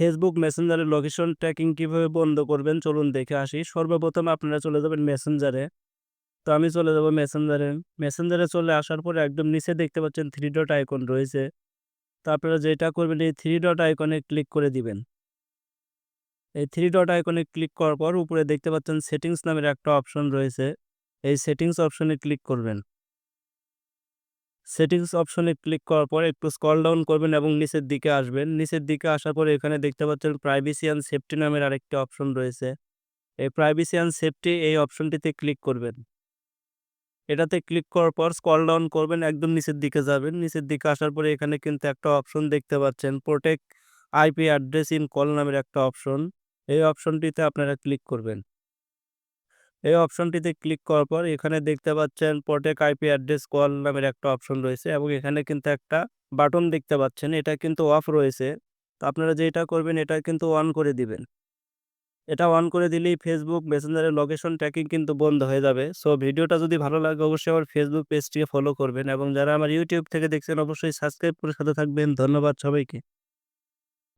Facebook মেসেঞ্জারের location tracking কীভাবে বন্ধ করবেন? চলুন দেখে আসি। সর্বপ্রথম আপনারা চলে যাবেন মেসেঞ্জারে তো আমি চলে যাব মেসেঞ্জারে মেসেঞ্জারে চলে আসার পরে একদম নিচে দেখতে পাচ্ছেন থ্রি ডট আইকন রয়েছে। তো আপনারা যেটা করবেন, এই থ্রি ডট আইকনে ক্লিক করে দিবেন। এই থ্রি ডট আইকনে ক্লিক করার পর উপরে দেখতে পাচ্ছেন সেটিংস নামের একটা অপশন রয়েছে। এই সেটিংস অপশনে ক্লিক করবেন। সেটিংস অপশনে ক্লিক করার পর একটু স্ক্রল ডাউন করবেন এবং নিচের দিকে আসবেন। নিচের দিকে আসার পরে এখানে দেখতে পাচ্ছেন প্রাইভেসি অ্যান্ড সেফটি নামের আরেকটি অপশন রয়েছে। এই প্রাইভেসি অ্যান্ড সেফটি এই অপশনটিতে ক্লিক করবেন। এটাতে ক্লিক করার পর স্ক্রল ডাউন করবেন, একদম নিচের দিকে যাবেন। নিচের দিকে আসার পরে এখানে কিন্তু একটা অপশন দেখতে পাচ্ছেন protect IP address in call নামের একটা অপশন এই অপশনটিতে আপনারা ক্লিক করবেন। এই অপশনটিতে ক্লিক করার পর এখানে দেখতে পাচ্ছেন প্রোটেক্ট আইপি অ্যাড্রেস কল নামের একটা অপশন রয়েছে এবং এখানে কিন্তু একটা বাটন দেখতে পাচ্ছেন। এটা কিন্তু অফ রয়েছে। তো আপনারা যেটা করবেন, এটা কিন্তু অন করে দিবেন। এটা অন করে দিলেই ফেসবুক মেসেঞ্জারের লোকেশন ট্র্যাকিং কিন্তু বন্ধ হয়ে যাবে। সো ভিডিওটা যদি ভালো লাগে, অবশ্যই আমার ফেসবুক পেজটিকে ফলো করবেন এবং যারা আমার ইউটিউব থেকে দেখছেন, অবশ্যই সাবস্ক্রাইব করে সাথে থাকবেন। ধন্যবাদ সবাইকে।